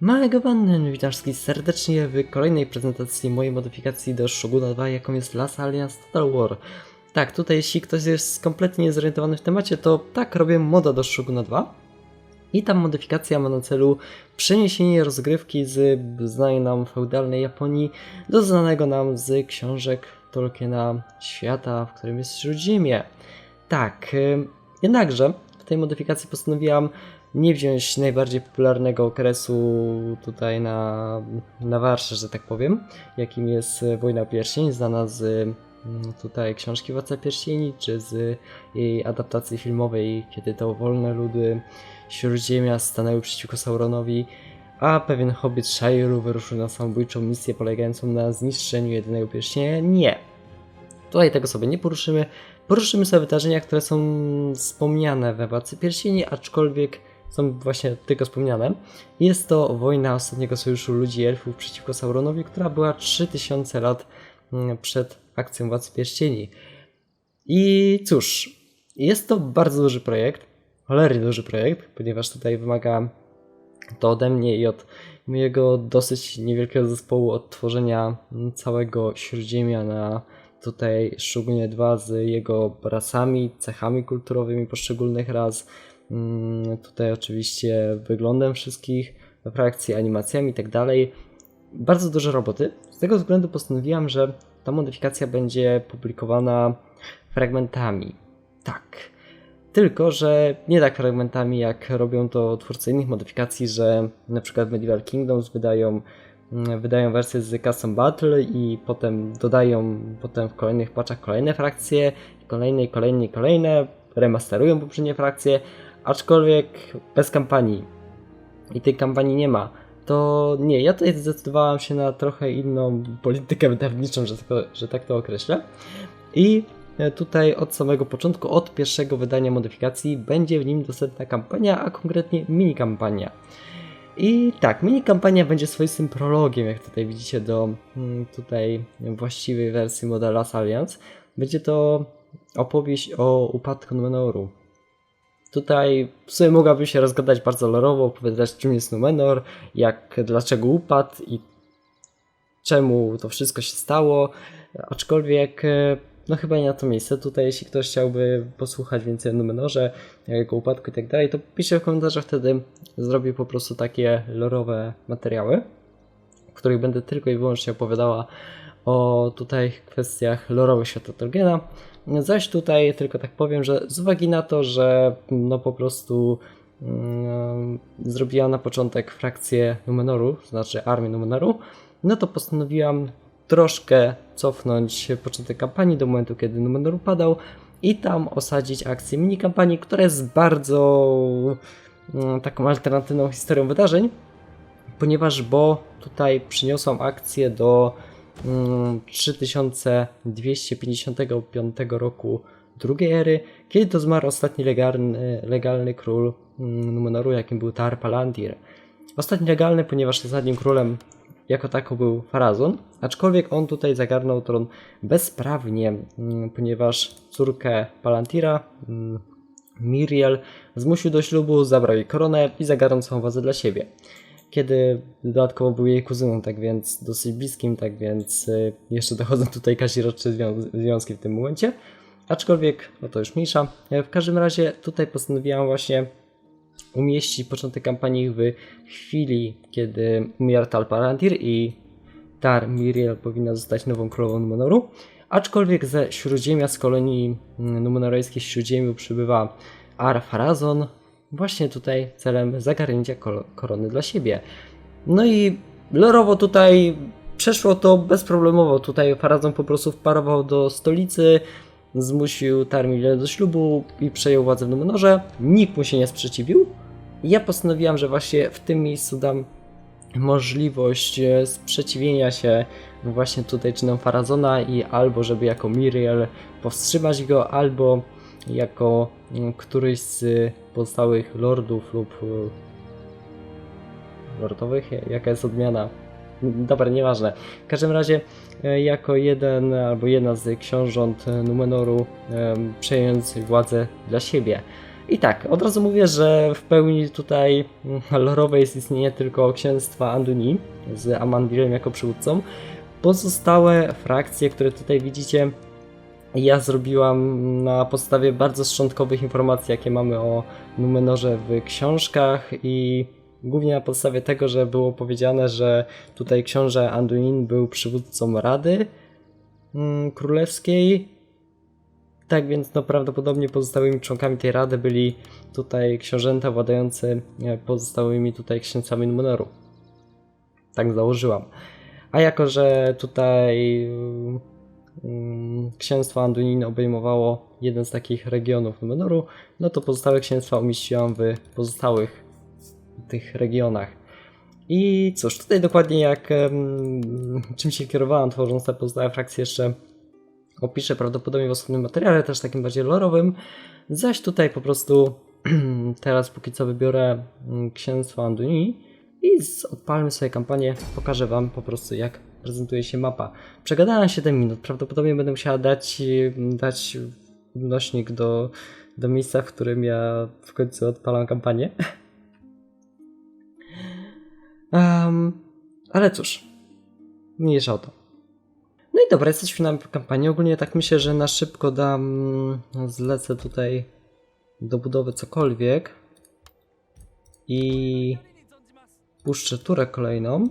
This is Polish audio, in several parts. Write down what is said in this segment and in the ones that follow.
Małego Banny, witam wszystkich serdecznie w kolejnej prezentacji mojej modyfikacji do Shoguna 2, jaką jest Last Alliance Total War. Tak, tutaj jeśli ktoś jest kompletnie niezorientowany w temacie, to tak, robię moda do Shoguna 2. I ta modyfikacja ma na celu przeniesienie rozgrywki z znanej nam feudalnej Japonii do znanego nam z książek Tolkiena świata, w którym jest Śródziemie. Tak, jednakże w tej modyfikacji postanowiłam nie wziąć najbardziej popularnego okresu tutaj na, na warsze, że tak powiem, jakim jest e, Wojna Pierścień, znana z mm, tutaj książki Władca Pierścieni, czy z jej adaptacji filmowej, kiedy to wolne ludy Śródziemia stanęły przeciwko Sauronowi, a pewien hobbit Shire'u wyruszył na samobójczą misję polegającą na zniszczeniu jedynego pierścienia. Nie. Tutaj tego sobie nie poruszymy. Poruszymy sobie wydarzenia, które są wspomniane we Władcy Pierścieni, aczkolwiek są właśnie tylko wspomniane. Jest to wojna ostatniego sojuszu ludzi elfów przeciwko Sauronowi, która była 3000 lat mm, przed akcją Władcy Pierścieni. I cóż, jest to bardzo duży projekt, cholernie duży projekt, ponieważ tutaj wymaga to ode mnie i od mojego dosyć niewielkiego zespołu odtworzenia całego Śródziemia na tutaj Szugunie 2 z jego rasami, cechami kulturowymi poszczególnych Mm, Tutaj oczywiście wyglądem wszystkich frakcji, animacjami i tak dalej. Bardzo dużo roboty. Z tego względu postanowiłam, że ta modyfikacja będzie publikowana fragmentami. Tak. Tylko, że nie tak fragmentami, jak robią to twórcy innych modyfikacji, że na przykład Medieval Kingdoms wydają, mm, wydają wersję z Custom Battle i potem dodają potem w kolejnych patchach kolejne frakcje, kolejne, kolejne, kolejne, remasterują poprzednie frakcje, aczkolwiek bez kampanii i tej kampanii nie ma, to nie, ja tutaj zdecydowałem się na trochę inną politykę wydawniczą, że, tak- że tak to określę. I e, tutaj od samego początku, od pierwszego wydania modyfikacji, będzie w nim dostępna kampania, a konkretnie mini kampania. I tak, mini kampania będzie swoistym prologiem, jak tutaj widzicie, do mm, tutaj właściwej wersji modela Alliance. Będzie to opowieść o upadku Numenoru. Tutaj w sumie mogłaby się rozgadać bardzo lorowo, opowiadać czym jest Numenor, jak, dlaczego upadł i czemu to wszystko się stało, aczkolwiek e, no chyba nie na to miejsce. Tutaj jeśli ktoś chciałby posłuchać więcej o Numenorze, jego upadku i tak dalej, to piszcie w komentarzach, wtedy zrobię po prostu takie lorowe materiały, w których będę tylko i wyłącznie opowiadała o tutaj kwestiach lorowych świata Tolkiena. Zaś tutaj tylko tak powiem, że z uwagi na to, że no po prostu mm, zrobiła na początek frakcję Numenoru, to znaczy armię Numenoru, no to postanowiłam troszkę cofnąć początek kampanii do momentu, kiedy Numenor upadał i tam osadzić akcję mini kampanii, która jest bardzo mm, taką alternatywną historią wydarzeń, ponieważ bo tutaj przyniosłam akcję do 3255 roku drugiej ery, kiedy to zmarł ostatni legalny, legalny król mm, Numenoru, jakim był Tar Palantir. Ostatni legalny, ponieważ ostatnim królem jako tako był Farazon, aczkolwiek on tutaj zagarnął tron bezprawnie, mm, ponieważ córkę Palantira, mm, Miriel, zmusił do ślubu, zabrał jej koronę i zagarnął całą władzę dla siebie kiedy dodatkowo był jej kuzyną, tak więc dosyć bliskim, tak więc y, jeszcze dochodzą tutaj kaziroczne zwią- związki w tym momencie. Aczkolwiek, no to już mniejsza. E, W każdym razie tutaj postanowiłam właśnie umieścić początek kampanii w chwili, kiedy umiera Tal Palantir i Tar Miriel powinna zostać nową królową Numenoru. Aczkolwiek ze Śródziemia, z kolonii mm, numenorejskiej Śródziemiu przybywa Ar Farazon, właśnie tutaj celem zagarnięcia korony dla siebie. No i lorowo tutaj przeszło to bezproblemowo. Tutaj Farazon po prostu wparował do stolicy, zmusił Tarmilę do ślubu i przejął władzę w Numenorze. Nikt mu się nie sprzeciwił. Ja postanowiłam, że właśnie w tym miejscu dam możliwość e, sprzeciwienia się właśnie tutaj czynom Farazona i albo żeby jako Miriel powstrzymać go, albo jako mm, któryś z pozostałych lordów lub e, lordowych, jaka jest odmiana? Dobra, nieważne. W każdym razie e, jako jeden albo jedna z książąt e, Numenoru przejąć władzę dla siebie. I tak, od razu mówię, że w pełni tutaj mm, lorowe jest istnienie tylko księstwa Anduni z Amandilem jako przywódcą. Pozostałe frakcje, które tutaj widzicie, ja zrobiłam na podstawie bardzo szczątkowych informacji, jakie mamy o Numenorze w książkach i głównie na podstawie tego, że było powiedziane, że tutaj książę Anduin był przywódcą Rady mm, Królewskiej. Tak więc no prawdopodobnie pozostałymi członkami tej rady byli tutaj książęta władający e, pozostałymi tutaj księcami Numenoru. Tak założyłam. A jako, że tutaj księstwo Andunin obejmowało jeden z takich regionów Numenoru, no to pozostałe księstwa umieściłam w pozostałych tych regionach. I cóż, tutaj dokładnie jak czym się kierowałam tworząc te pozostałe frakcje jeszcze opiszę prawdopodobnie w osobnym materiale, też takim bardziej lorowym. Zaś tutaj po prostu teraz póki co wybiorę mm, księstwo Anduni i odpalmy sobie kampanię, pokażę wam po prostu jak prezentuje się mapa. Przegadałem 7 minut, prawdopodobnie będę musiała dać, mm, dać odnośnik do, do miejsca, w którym ja w końcu odpalam kampanię. Um, ale cóż, mniejsza o to. No i dobra, jesteśmy na kampanii. Ogólnie tak myślę, że na szybko dam, zlecę tutaj do budowy cokolwiek i puszczę turę kolejną.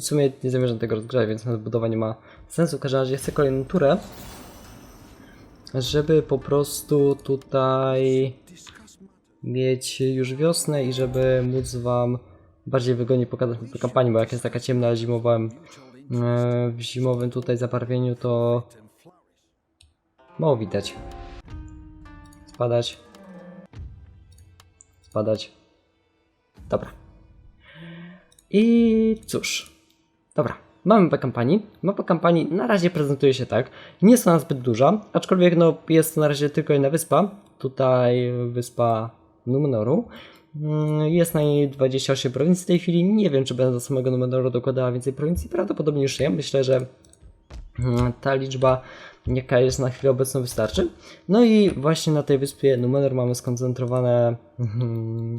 W sumie nie zamierzam tego rozgrzać, więc nawet budowa nie ma sensu. W każdym razie chcę kolejną turę, żeby po prostu tutaj mieć już wiosnę i żeby móc wam bardziej wygodnie pokazać tę kampanię, bo jak jest taka ciemna zimowym, e, w zimowym tutaj zabarwieniu, to mało widać. Spadać. Spadać. Dobra. I cóż. Dobra. Mamy mapę kampanii. Mapa kampanii na razie prezentuje się tak. Nie jest ona zbyt duża, aczkolwiek no, jest to na razie tylko jedna wyspa. Tutaj wyspa Numenoru. Mm, Jest na niej 28 prowincji w tej chwili. Nie wiem, czy będę do samego Numenoru dokładała więcej prowincji. Prawdopodobnie już nie. Myślę, że mm, ta liczba, jaka jest na chwilę obecną, wystarczy. No i właśnie na tej wyspie Numenor mamy skoncentrowane mm,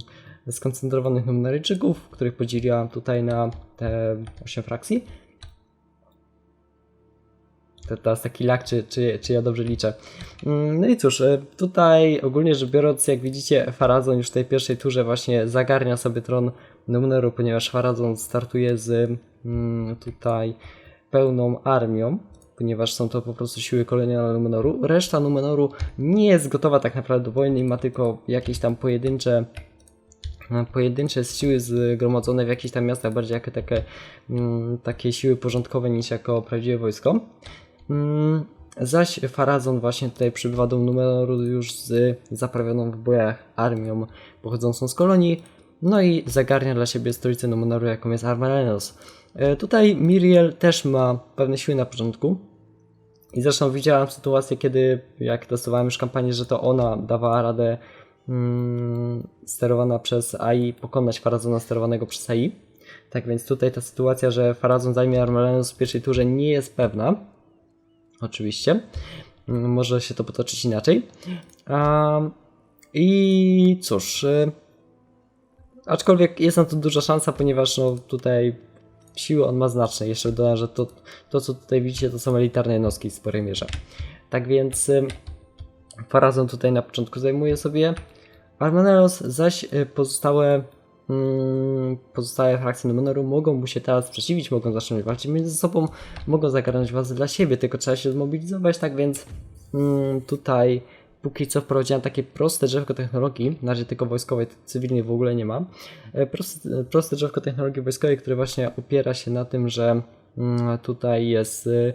skoncentrowanych Numeryjczyków, których podzieliłam tutaj na te 8 frakcji. To teraz taki lak, czy, czy, czy ja dobrze liczę. Mm, No i cóż, e, tutaj ogólnie rzecz biorąc, jak widzicie, Farazon już w tej pierwszej turze właśnie zagarnia sobie tron Numeneru, ponieważ Farazon startuje z mm, tutaj pełną armią, ponieważ są to po prostu siły kolonialne Numenoru. Reszta Numenoru nie jest gotowa tak naprawdę do wojny i ma tylko jakieś tam pojedyncze pojedyncze siły zgromadzone w jakichś tam miastach, bardziej jako takie, mm, takie siły porządkowe niż jako prawdziwe wojsko. Mm, Zaś Farazon właśnie tutaj przybywa do numeru już z zaprawioną w bojach armią pochodzącą z kolonii, no i zagarnia dla siebie stolicę Numenoru, jaką jest Armalenos. E, Tutaj Miriel też ma pewne siły na początku. I zresztą widziałam sytuację, kiedy jak testowałem już kampanię, że to ona dawała radę sterowana przez AI pokonać Farazona sterowanego przez AI. Tak więc tutaj ta sytuacja, że Farazon zajmie Armalenos w pierwszej turze nie jest pewna. Oczywiście. Mm, Może się to potoczyć inaczej. I cóż. y, Aczkolwiek jest na to duża szansa, ponieważ no, tutaj siły on ma znaczne. Jeszcze dodam, że to, to co tutaj widzicie, to są elitarne jednostki w sporej mierze. Tak więc y, Farazon tutaj na początku zajmuje sobie Armaneros, zaś y, pozostałe mm, pozostałe frakcje Numeneru mogą mu się teraz sprzeciwić, mogą zacząć walczyć między sobą, mogą zagarnąć władzę dla siebie, tylko trzeba się zmobilizować, tak więc mm, tutaj póki co wprowadziłem takie proste drzewko technologii, na razie tylko wojskowej, cywilnej w ogóle nie ma, E, proste, proste drzewko technologii wojskowej, które właśnie opiera się na tym, że mm, tutaj jest y,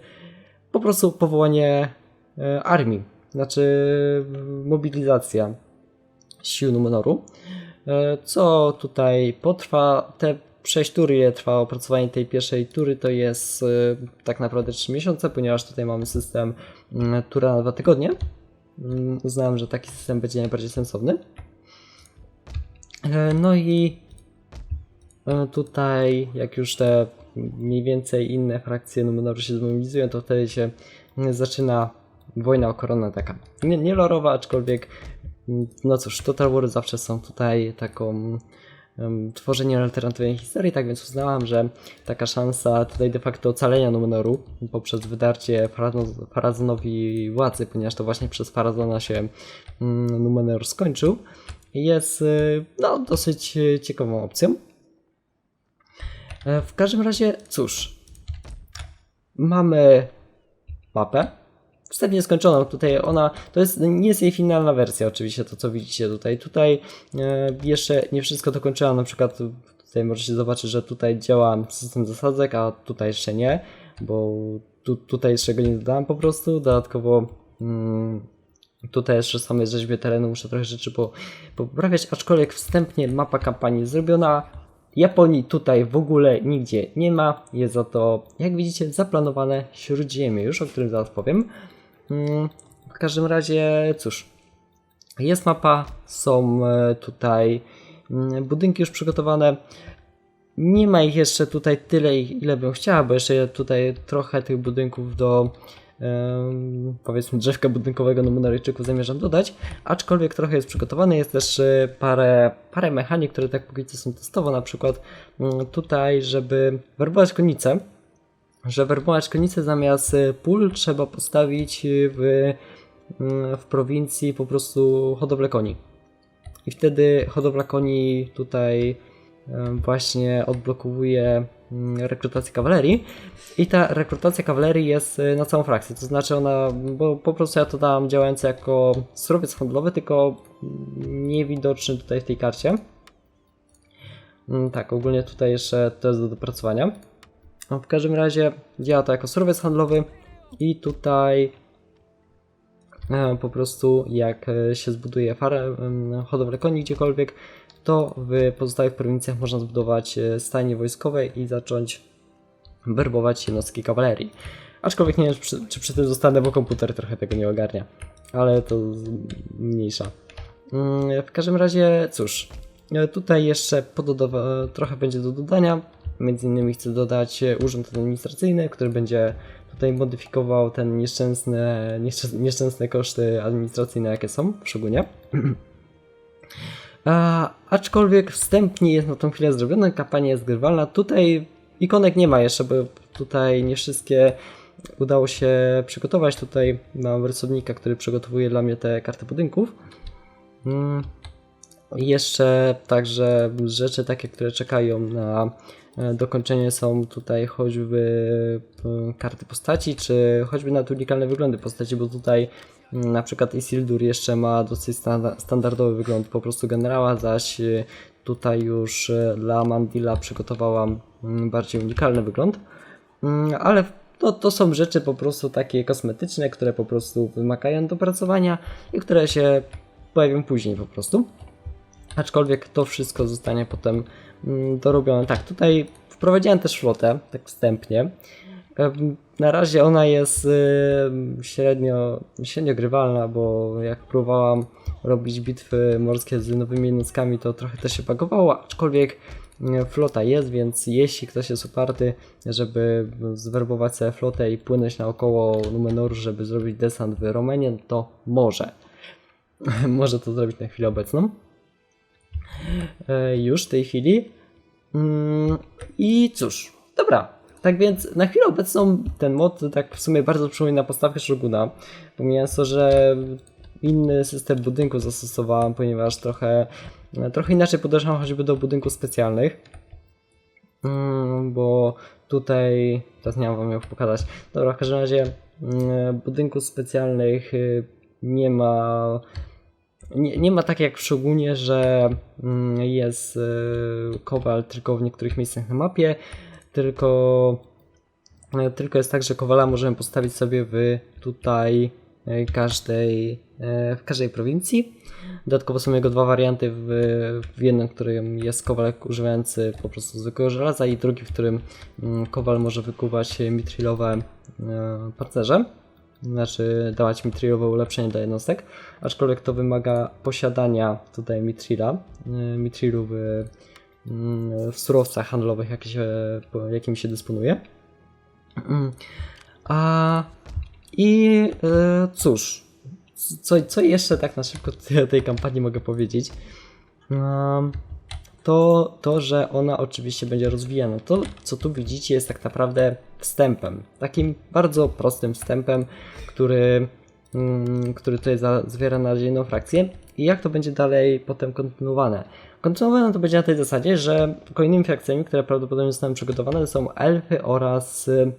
po prostu powołanie e, armii, znaczy mobilizacja sił Numenoru, e, co tutaj potrwa, te 6 tury, ile trwa opracowanie tej pierwszej tury, to jest e, tak naprawdę 3 miesiące, ponieważ tutaj mamy system mm, tura na 2 tygodnie. Mm, Uznałem, że taki system będzie najbardziej sensowny. E, No i tutaj, jak już te mniej więcej inne frakcje Numenoru się zmobilizują, to wtedy się mm, zaczyna wojna o koronę taka nie, nie lorowa, aczkolwiek no cóż, Total War zawsze są tutaj taką um, tworzeniem alternatywnej historii, tak więc uznałam, że taka szansa tutaj de facto ocalenia Numenoru poprzez wydarcie Farazonowi władzy, ponieważ to właśnie przez Farazona się mm, Numenor skończył, jest y, no, dosyć y, ciekawą opcją. E, W każdym razie, cóż, mamy mapę. Wstępnie skończoną. Tutaj ona, to jest, nie jest jej finalna wersja, oczywiście, to co widzicie tutaj. Tutaj e, jeszcze nie wszystko dokończyłam, na przykład tutaj możecie zobaczyć, że tutaj działa system zasadzek, a tutaj jeszcze nie, bo tu, tutaj jeszcze go nie dodałem po prostu. Dodatkowo mm, tutaj jeszcze same rzeźbie terenu muszę trochę rzeczy po, poprawiać, aczkolwiek wstępnie mapa kampanii zrobiona. Japonii tutaj w ogóle nigdzie nie ma. Jest za to, jak widzicie, zaplanowane śródziemie, już o którym zaraz powiem. Mm, W każdym razie, cóż, jest mapa, są e, tutaj mm, budynki już przygotowane. Nie ma ich jeszcze tutaj tyle, ile bym chciała, bo jeszcze tutaj trochę tych budynków do powiedzmy drzewka budynkowego Numenaryjczyków zamierzam dodać, aczkolwiek trochę jest przygotowane, jest też e, parę, parę mechanik, które tak póki co są testowo, na przykład mm, tutaj, żeby werbować konice, że werbować konice zamiast e, pól trzeba postawić e, w, mm, w prowincji po prostu hodowlę koni. I wtedy hodowla koni tutaj em, właśnie odblokowuje mm, rekrutację kawalerii. I ta rekrutacja kawalerii jest y, na całą frakcję. To znaczy ona, bo po prostu ja to dałam działający jako surowiec handlowy, tylko niewidoczny tutaj w tej karcie. Mm, Tak, ogólnie tutaj jeszcze to jest do dopracowania. No, W każdym razie działa to jako surowiec handlowy i tutaj e, po prostu jak e, się zbuduje farę, hodowlę koni gdziekolwiek, to w pozostałych prowincjach można zbudować e, stajnie wojskowe i zacząć werbować jednostki kawalerii. Aczkolwiek nie wiem, czy przy, czy przy tym zostanę, bo komputer trochę tego nie ogarnia. Ale to mniejsza. Mm, W każdym razie, cóż, tutaj jeszcze pododawa- trochę będzie do dodania. Między innymi chcę dodać e, urząd administracyjny, który będzie tutaj modyfikował ten nieszczęsne, nieszczę- nieszczęsne koszty administracyjne, jakie są w Szogunie. A, aczkolwiek wstępnie jest na tą chwilę zrobiona, kampania jest grywalna. Tutaj ikonek nie ma jeszcze, bo tutaj nie wszystkie udało się przygotować. Tutaj mam rysownika, który przygotowuje dla mnie te karty budynków. Mm. I Jeszcze także rzeczy takie, które czekają na dokończenie są tutaj choćby e, karty postaci, czy choćby nawet unikalne wyglądy postaci, bo tutaj mm, na przykład Isildur jeszcze ma dosyć standa- standardowy wygląd po prostu generała, zaś e, tutaj już e, dla Mandila przygotowałam mm, bardziej unikalny wygląd. Mm, Ale to, to są rzeczy po prostu takie kosmetyczne, które po prostu wymagają dopracowania i które się pojawią później po prostu. Aczkolwiek to wszystko zostanie potem dorobione. Tak, tutaj wprowadziłem też flotę, tak wstępnie. Na razie ona jest średnio, średnio grywalna, bo jak próbowałam robić bitwy morskie z nowymi jednostkami, to trochę też się bagowało, aczkolwiek mm, flota jest, więc jeśli ktoś jest uparty, żeby zwerbować sobie flotę i płynąć naokoło Numenoru, żeby zrobić desant w Romenie, to może. może to zrobić na chwilę obecną już w tej chwili. Mm, I cóż, dobra. Tak więc na chwilę obecną ten mod tak w sumie bardzo przypomina postawkę Shoguna. Pomijając to, że inny system budynku zastosowałem, ponieważ trochę, trochę inaczej podeszłam choćby do budynków specjalnych. Mm, bo tutaj, teraz nie mam wam jak pokazać. Dobra, w każdym razie mm, budynków specjalnych y, nie ma nie, nie ma tak jak w Shogunie, że mm, jest y, kowal tylko w niektórych miejscach na mapie, tylko, y, tylko jest tak, że kowala możemy postawić sobie w tutaj y, każdej, w każdej prowincji. Dodatkowo są jego dwa warianty, w, w jednym, w którym jest kowal używający po prostu zwykłego żelaza i drugi, w którym mm, kowal może wykuwać mitrilowe pancerze znaczy dawać mitrilowe ulepszenie dla jednostek, aczkolwiek to wymaga posiadania tutaj mitrila, y, mitrilu w, mm, w surowcach handlowych, jakie się, jakimi się dysponuje. Mm. A I e, cóż, co, co jeszcze tak na szybko tej kampanii mogę powiedzieć? Um, to to, że ona oczywiście będzie rozwijana. To, co tu widzicie, jest tak naprawdę wstępem. Takim bardzo prostym wstępem, który, mm, który tutaj za- zawiera na razie jedną frakcję. I jak to będzie dalej potem kontynuowane? Kontynuowane to będzie na tej zasadzie, że kolejnymi frakcjami, które prawdopodobnie zostaną przygotowane, są elfy oraz. y,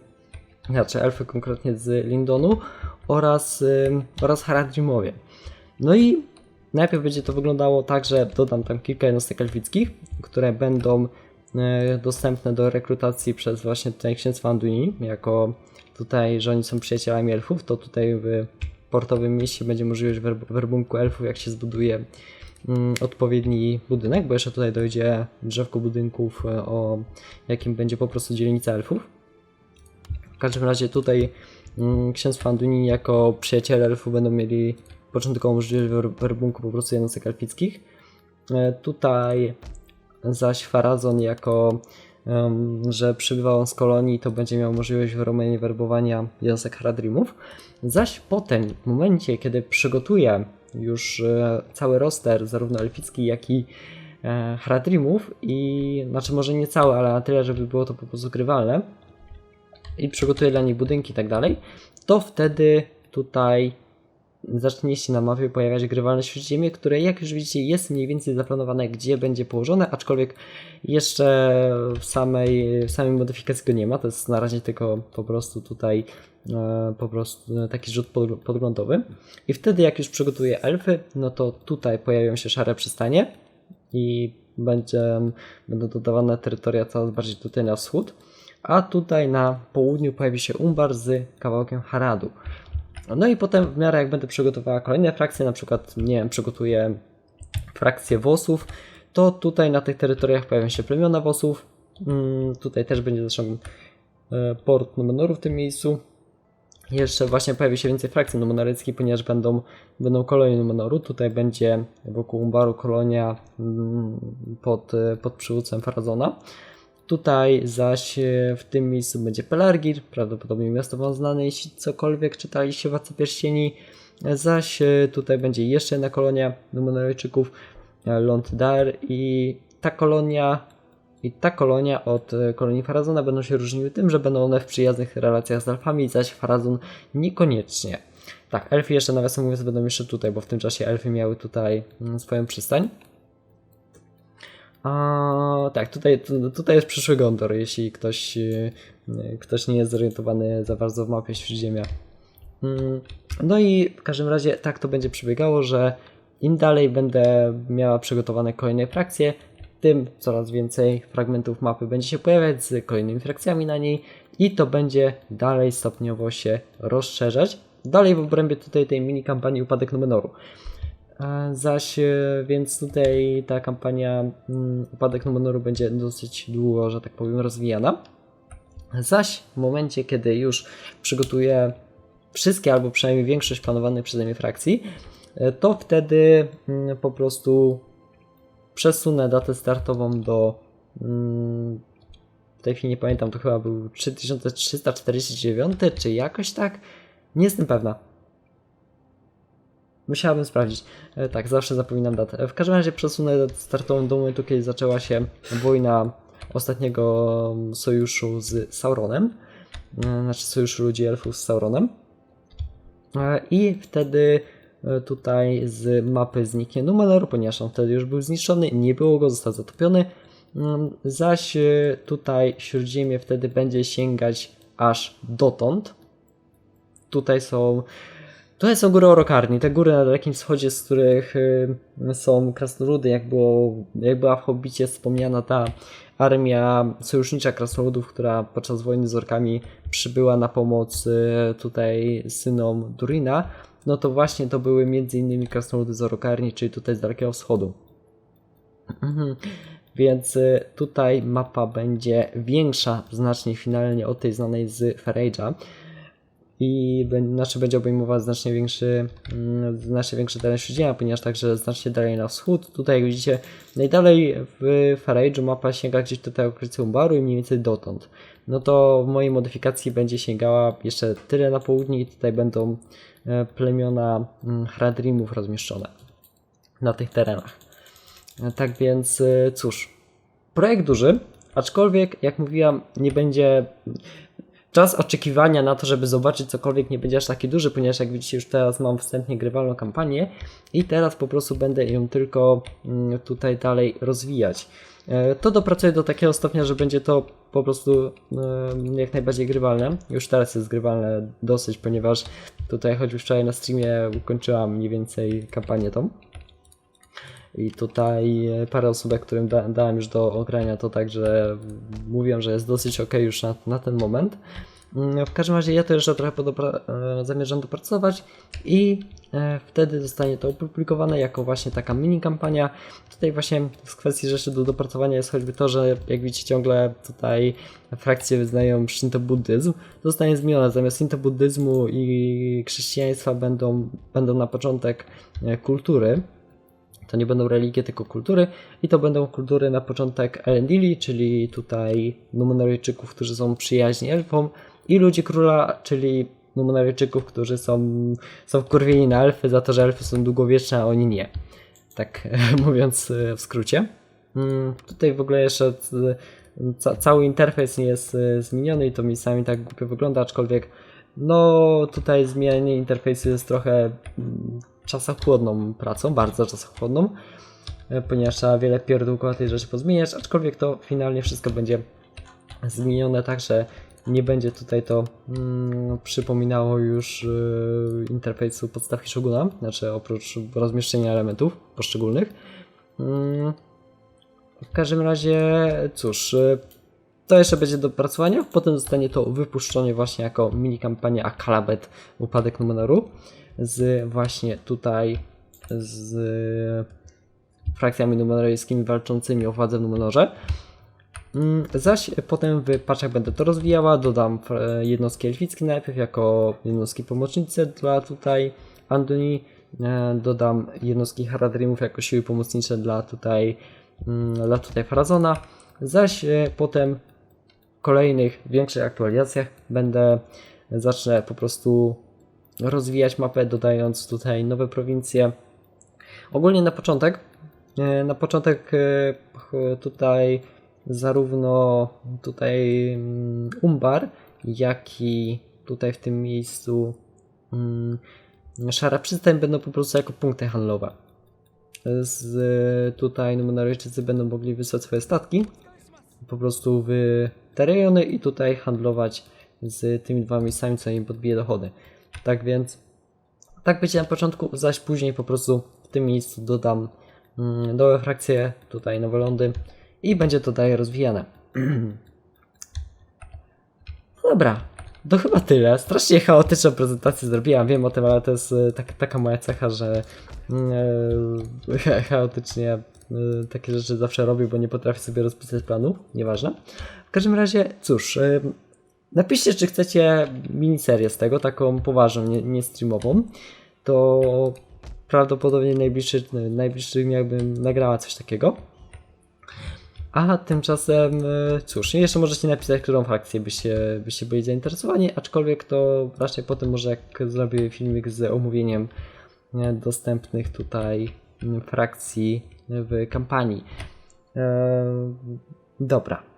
Znaczy, elfy konkretnie z Lindonu oraz, y, oraz Haradrimowie. No i Najpierw będzie to wyglądało tak, że dodam tam kilka jednostek elfickich, które będą e, dostępne do rekrutacji przez właśnie tutaj księstwa Anduini, jako tutaj, że oni są przyjacielami elfów, to tutaj w portowym mieście będzie możliwość werb- werbunku elfów, jak się zbuduje mm, odpowiedni budynek, bo jeszcze tutaj dojdzie drzewko budynków, e, o jakim będzie po prostu dzielnica elfów. W każdym razie tutaj mm, księstwo Anduini jako przyjaciele elfów będą mieli początkową możliwość wer- werbunku po prostu jednostek elfickich. E, Tutaj zaś Farazon jako, że przybywa on z kolonii, to będzie miał możliwość w Romanie werbowania jednostek Haradrimów. Zaś potem, w momencie, kiedy przygotuje już e, cały roster, zarówno elficki, jak i e, Haradrimów i, znaczy może nie cały, ale na tyle, żeby było to po prostu grywalne i przygotuje dla nich budynki i tak dalej, to wtedy tutaj zacznie się na mapie pojawiać grywalne śródziemie, które jak już widzicie jest mniej więcej zaplanowane, gdzie będzie położone, aczkolwiek jeszcze w samej, w samej modyfikacji go nie ma, to jest na razie tylko po prostu tutaj e, po prostu taki rzut pod- podglądowy. I wtedy jak już przygotuję elfy, no to tutaj pojawią się szare przystanie i będzie, będą dodawane terytoria coraz bardziej tutaj na wschód, a tutaj na południu pojawi się Umbar z kawałkiem Haradu. No i potem w miarę jak będę przygotowała kolejne frakcje, na przykład, nie wiem, przygotuję frakcję wosów, to tutaj na tych terytoriach pojawią się plemiona wosów. Mm, tutaj też będzie zresztą e, port Numenoru w tym miejscu. Jeszcze właśnie pojawi się więcej frakcji numenaryckich, ponieważ będą, będą kolonie Numenoru. Tutaj będzie wokół Umbaru kolonia mm, pod, e, pod przywództwem Farazona. Tutaj zaś e, w tym miejscu będzie Pelargir, prawdopodobnie miasto wam znane, jeśli cokolwiek czytaliście Władcy Pierścieni. Zaś e, tutaj będzie jeszcze jedna kolonia Numenorejczyków, e, Londar i ta kolonia i ta kolonia od kolonii Farazona będą się różniły tym, że będą one w przyjaznych relacjach z elfami, zaś Farazon niekoniecznie. Tak, elfy jeszcze nawiasem mówiąc będą jeszcze tutaj, bo w tym czasie elfy miały tutaj mm, swoją przystań. A, tak, tutaj, tu- tutaj jest przyszły Gondor, jeśli ktoś, e, ktoś nie jest zorientowany za bardzo w mapie Śródziemia. Mm, No i w każdym razie tak to będzie przebiegało, że im dalej będę miała przygotowane kolejne frakcje, tym coraz więcej fragmentów mapy będzie się pojawiać z kolejnymi frakcjami na niej i to będzie dalej stopniowo się rozszerzać. Dalej w obrębie tutaj tej mini kampanii Upadek Numenoru. Zaś, e, więc tutaj ta kampania mm, Upadek Numenoru będzie dosyć długo, że tak powiem, rozwijana. Zaś w momencie, kiedy już przygotuję wszystkie albo przynajmniej większość planowanych przeze mnie frakcji, e, to wtedy mm, po prostu przesunę datę startową do. mm, W tej chwili nie pamiętam, to chyba był 3349, czy jakoś tak. Nie jestem pewna. Musiałabym sprawdzić. E, Tak, zawsze zapominam datę. E, W każdym razie przesunę startową do momentu, kiedy zaczęła się wojna ostatniego sojuszu z Sauronem. E, Znaczy sojuszu ludzi elfów z Sauronem. I wtedy tutaj z mapy zniknie Numenor, ponieważ on wtedy już był zniszczony, nie było go, został zatopiony. Mm, Zaś tutaj Śródziemie wtedy będzie sięgać aż dotąd. Tutaj są Tutaj są góry Orokarni, te góry na Dalekim Wschodzie, z których y, są krasnoludy, jak, było, jak była w Hobbicie wspomniana ta armia sojusznicza krasnoludów, która podczas wojny z orkami przybyła na pomoc y, tutaj synom Durina, no to właśnie to były m.in. krasnoludy z Orokarni, czyli tutaj z Dalekiego Wschodu. Mhm. Więc y, tutaj mapa będzie większa znacznie finalnie od tej znanej z Ferage'a. I znaczy będzie obejmował znacznie większy, mm, znacznie większy teren Śródziemia, ponieważ także znacznie dalej na wschód. Tutaj jak widzicie, najdalej w Farage'u mapa sięga gdzieś tutaj okolicy Umbaru i mniej więcej dotąd. No to w mojej modyfikacji będzie sięgała jeszcze tyle na południe i tutaj będą e, plemiona mm, Hradrimów rozmieszczone na tych terenach. E, Tak więc e, cóż, projekt duży, aczkolwiek jak mówiłam, nie będzie czas oczekiwania na to, żeby zobaczyć cokolwiek nie będzie aż taki duży, ponieważ jak widzicie już teraz mam wstępnie grywalną kampanię i teraz po prostu będę ją tylko mm, tutaj dalej rozwijać. E, To dopracuję do takiego stopnia, że będzie to po prostu e, jak najbardziej grywalne. Już teraz jest grywalne dosyć, ponieważ tutaj choćby wczoraj na streamie ukończyłam mniej więcej kampanię tą. I tutaj e, parę osób, którym da, dałem już do ogrania, to także mówią, że jest dosyć ok już na, na ten moment. Mm, W każdym razie ja to jeszcze trochę podopra- e, zamierzam dopracować i e, wtedy zostanie to opublikowane jako właśnie taka mini kampania. Tutaj właśnie z kwestii rzeczy do dopracowania jest choćby to, że jak widzicie ciągle tutaj frakcje wyznają shinto-buddyzm. To zostanie zmienione. Zamiast shinto-buddyzmu i chrześcijaństwa będą, będą na początek kultury. To nie będą religie, tylko kultury. I to będą kultury na początek Elendili, czyli tutaj Numenoryjczyków, którzy są przyjaźni elfom i ludzi króla, czyli Numenoryjczyków, którzy są, są wkurwieni na elfy za to, że elfy są długowieczne, a oni nie. Tak mówiąc e, w skrócie. Mm, Tutaj w ogóle jeszcze e, ca cały interfejs nie jest e, zmieniony i to miejscami tak głupio wygląda, aczkolwiek no tutaj zmienianie interfejsu jest trochę mm, czasochłodną pracą, bardzo czasochłodną, e, ponieważ trzeba wiele pierdółkowatych rzeczy pozmieniać, aczkolwiek to finalnie wszystko będzie zmienione tak, że nie będzie tutaj to mm, przypominało już y, interfejsu podstawki Shoguna, znaczy oprócz rozmieszczenia elementów poszczególnych. Mm, w każdym razie, cóż, y, to jeszcze będzie do opracowania, potem zostanie to wypuszczone właśnie jako mini kampania Akalabet Upadek Numenoru z właśnie tutaj z frakcjami numeroryjskimi walczącymi o władzę w Numenorze. Mm, Zaś potem w paczach będę to rozwijała, dodam e, jednostki elfickie najpierw jako jednostki pomocnicze dla tutaj Andoni, e, dodam jednostki Haradrimów jako siły pomocnicze dla tutaj, mm, dla tutaj Farazona, zaś e, potem w kolejnych większych aktualizacjach będę, zacznę po prostu rozwijać mapę, dodając tutaj nowe prowincje. Ogólnie na początek, e, na początek e, tutaj zarówno tutaj mm, Umbar, jak i tutaj w tym miejscu mm, Szara Przystań będą po prostu jako punkty handlowe. Z tutaj Numenaryjczycy będą mogli wysłać swoje statki po prostu w te rejony i tutaj handlować z tymi dwoma miejscami, co im podbije dochody. Tak więc tak będzie na początku, zaś później po prostu w tym miejscu dodam mm, nowe frakcje, tutaj nowe lądy i będzie to dalej rozwijane. No Dobra, to chyba tyle. Strasznie chaotyczną prezentację zrobiłam, wiem o tym, ale to jest e, tak, taka moja cecha, że mm, cha- chaotycznie e, takie rzeczy zawsze robię, bo nie potrafię sobie rozpisać planu, nieważne. W każdym razie, cóż, napiszcie, czy chcecie miniserię z tego, taką poważną, nie, nie streamową, to prawdopodobnie najbliższy, najbliższym jakbym nagrała coś takiego. A tymczasem, e, cóż, jeszcze możecie napisać, którą frakcję byście, byście byli zainteresowani, aczkolwiek to raczej potem może jak zrobię filmik z omówieniem e, dostępnych tutaj frakcji w kampanii. E, dobra.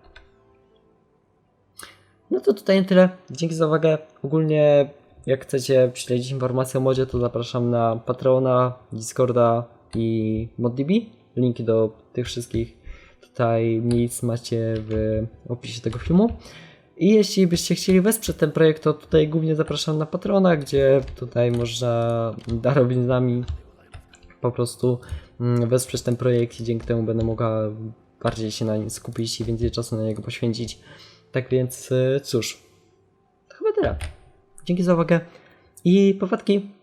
No to tutaj tyle. Dzięki za uwagę. Ogólnie jak chcecie śledzić informacje o modzie, to zapraszam na Patreona, Discorda i ModDB. Linki do tych wszystkich tutaj miejsc macie w opisie tego filmu. I jeśli byście chcieli wesprzeć ten projekt, to tutaj głównie zapraszam na Patrona, gdzie tutaj można darować z nami po prostu mm, wesprzeć ten projekt i dzięki temu będę mogła bardziej się na nim skupić i więcej czasu na niego poświęcić. Tak więc y, cóż, to chyba tyle. Dzięki za uwagę i powodki.